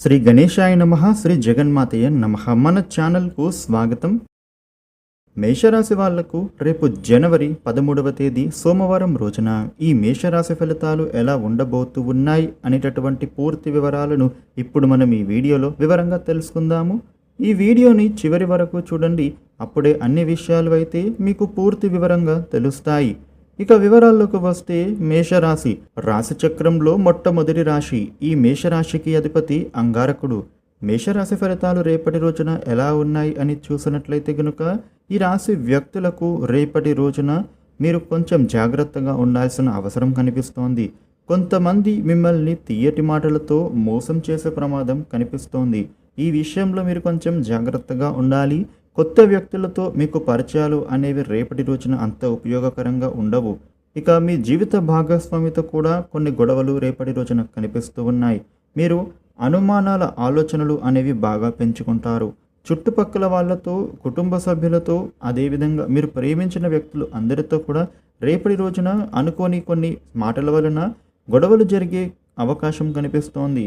శ్రీ గణేశాయ నమ శ్రీ జగన్మాతయ్య నమ. మన ఛానల్కు స్వాగతం. మేషరాశి వాళ్ళకు రేపు జనవరి పదమూడవ తేదీ సోమవారం రోజున ఈ మేషరాశి ఫలితాలు ఎలా ఉండబోతూ ఉన్నాయి అనేటటువంటి పూర్తి వివరాలను ఇప్పుడు మనం ఈ వీడియోలో వివరంగా తెలుసుకుందాము. ఈ వీడియోని చివరి వరకు చూడండి. అప్పుడే అన్ని విషయాలు అయితే మీకు పూర్తి వివరంగా తెలుస్తాయి. ఇక వివరాల్లోకి వస్తే మేషరాశి. రాశి చక్రంలో మొట్టమొదటి రాశి. ఈ మేషరాశికి అధిపతి అంగారకుడు. మేషరాశి ఫలితాలు రేపటి రోజున ఎలా ఉన్నాయి అని చూసినట్లయితే గనుక ఈ రాశి వ్యక్తులకు రేపటి రోజున మీరు కొంచెం జాగ్రత్తగా ఉండాల్సిన అవసరం కనిపిస్తోంది. కొంతమంది మిమ్మల్ని తీయటి మాటలతో మోసం చేసే ప్రమాదం కనిపిస్తోంది. ఈ విషయంలో మీరు కొంచెం జాగ్రత్తగా ఉండాలి. కొత్త వ్యక్తులతో మీకు పరిచయాలు అనేవి రేపటి రోజున అంత ఉపయోగకరంగా ఉండవు. ఇక మీ జీవిత భాగస్వామితో కూడా కొన్ని గొడవలు రేపటి రోజున కనిపిస్తూ ఉన్నాయి. మీరు అనుమానాల ఆలోచనలు అనేవి బాగా పెంచుకుంటారు. చుట్టుపక్కల వాళ్ళతో కుటుంబ సభ్యులతో అదేవిధంగా మీరు ప్రేమించిన వ్యక్తులు అందరితో కూడా రేపటి రోజున అనుకోని కొన్ని మాటల వలన గొడవలు జరిగే అవకాశం కనిపిస్తోంది.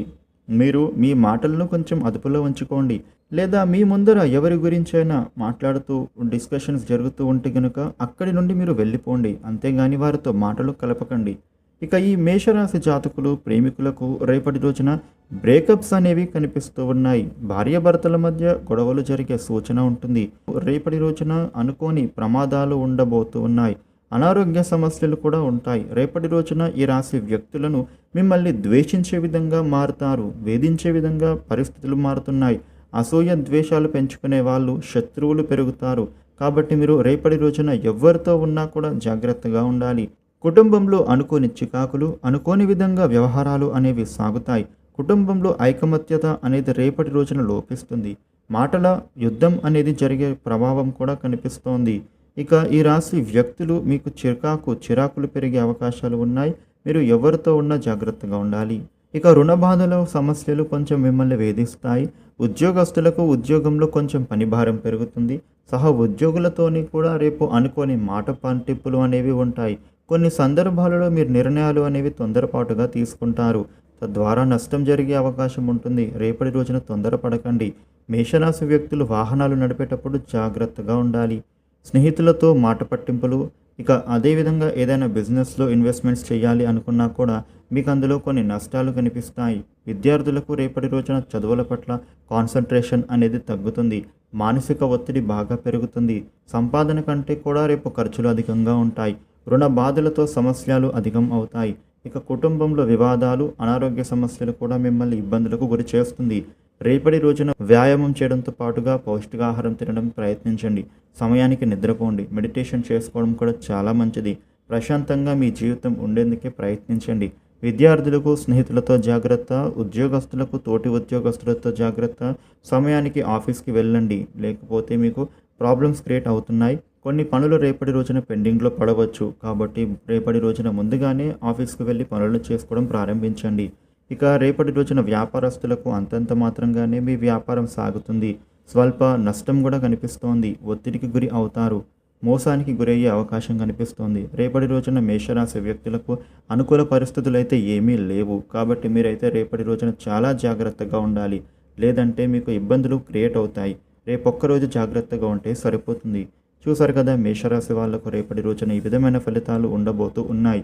మీరు మీ మాటలను కొంచెం అదుపులో ఉంచుకోండి. లేదా మీ ముందర ఎవరి గురించైనా మాట్లాడుతూ డిస్కషన్స్ జరుగుతూ ఉంటే కనుక అక్కడి నుండి మీరు వెళ్ళిపోండి. అంతేగాని వారితో మాటలు కలపకండి. ఇక ఈ మేషరాశి జాతకులు ప్రేమికులకు రేపటి రోజున బ్రేకప్స్ అనేవి కనిపిస్తూ ఉన్నాయి. భార్యాభర్తల మధ్య గొడవలు జరిగే సూచన ఉంటుంది. రేపటి రోజున అనుకోని ప్రమాదాలు ఉండబోతూ ఉన్నాయి. అనారోగ్య సమస్యలు కూడా ఉంటాయి. రేపటి రోజున ఈ రాశి వ్యక్తులను మిమ్మల్ని ద్వేషించే విధంగా మారుతారు వేధించే విధంగా పరిస్థితులు మారుతున్నాయి. అసూయ ద్వేషాలు పెంచుకునే వాళ్ళు శత్రువులు పెరుగుతారు. కాబట్టి మీరు రేపటి రోజున ఎవరితో ఉన్నా కూడా జాగ్రత్తగా ఉండాలి. కుటుంబంలో అనుకోని చికాకులు అనుకోని విధంగా వ్యవహారాలు అనేవి సాగుతాయి. కుటుంబంలో ఐకమత్యత అనేది రేపటి రోజున లోపిస్తుంది. మాటల యుద్ధం అనేది జరిగే ప్రభావం కూడా కనిపిస్తోంది. ఇక ఈ రాశి వ్యక్తులు మీకు చిరాకు చిరాకులు పెరిగే అవకాశాలు ఉన్నాయి. మీరు ఎవరితో ఉన్నా జాగ్రత్తగా ఉండాలి. ఇక రుణ బాధల సమస్యలు కొంచెం మిమ్మల్ని వేధిస్తాయి. ఉద్యోగస్తులకు ఉద్యోగంలో కొంచెం పనిభారం పెరుగుతుంది. సహా ఉద్యోగులతోని కూడా రేపు అనుకోని మాట పంటిప్పులు అనేవి ఉంటాయి. కొన్ని సందర్భాలలో మీరు నిర్ణయాలు అనేవి తొందరపాటుగా తీసుకుంటారు. తద్వారా నష్టం జరిగే అవకాశం ఉంటుంది. రేపటి రోజున తొందరపడకండి. మేషరాశి వ్యక్తులు వాహనాలు నడిపేటప్పుడు జాగ్రత్తగా ఉండాలి. స్నేహితులతో మాట పట్టింపులు ఇక అదేవిధంగా ఏదైనా బిజినెస్లో ఇన్వెస్ట్మెంట్స్ చేయాలి అనుకున్నా కూడా మీకు అందులో కొన్ని నష్టాలు కనిపిస్తాయి. విద్యార్థులకు రేపటి రోజున చదువుల పట్ల కాన్సన్ట్రేషన్ అనేది తగ్గుతుంది. మానసిక ఒత్తిడి బాగా పెరుగుతుంది. సంపాదన కంటే కూడా రేపు ఖర్చులు అధికంగా ఉంటాయి. రుణ బాధలతో సమస్యలు అధికం అవుతాయి. ఇక కుటుంబంలో వివాదాలు అనారోగ్య సమస్యలు కూడా మిమ్మల్ని ఇబ్బందులకు గురి చేస్తుంది. రేపటి రోజున వ్యాయామం చేయడంతో పాటుగా పౌష్టికాహారం తినడం ప్రయత్నించండి. సమయానికి నిద్రపోండి. మెడిటేషన్ చేసుకోవడం కూడా చాలా మంచిది. ప్రశాంతంగా మీ జీవితం ఉండేందుకే ప్రయత్నించండి. విద్యార్థులకు స్నేహితులతో జాగ్రత్త ఉద్యోగస్తులకు తోటి ఉద్యోగస్తులతో జాగ్రత్త సమయానికి ఆఫీస్కి వెళ్ళండి. లేకపోతే మీకు ప్రాబ్లమ్స్ క్రియేట్ అవుతున్నాయి. కొన్ని పనులు రేపటి రోజున పెండింగ్లో పడవచ్చు. కాబట్టి రేపటి రోజున ముందుగానే ఆఫీస్కి వెళ్ళి పనులు చేసుకోవడం ప్రారంభించండి. ఇక రేపటి రోజున వ్యాపారస్తులకు అంతంత మాత్రంగానే మీ వ్యాపారం సాగుతుంది. స్వల్ప నష్టం కూడా కనిపిస్తోంది. ఒత్తిడికి గురి అవుతారు. మోసానికి గురయ్యే అవకాశం కనిపిస్తోంది. రేపటి రోజున మేషరాశి వ్యక్తులకు అనుకూల పరిస్థితులు అయితే ఏమీ లేవు. కాబట్టి మీరైతే రేపటి రోజున చాలా జాగ్రత్తగా ఉండాలి. లేదంటే మీకు ఇబ్బందులు క్రియేట్ అవుతాయి. రేపొక్కరోజు జాగ్రత్తగా ఉంటే సరిపోతుంది. చూసారు కదా మేషరాశి వాళ్ళకు రేపటి రోజున ఈ విధమైన ఫలితాలు ఉండబోతూ ఉన్నాయి.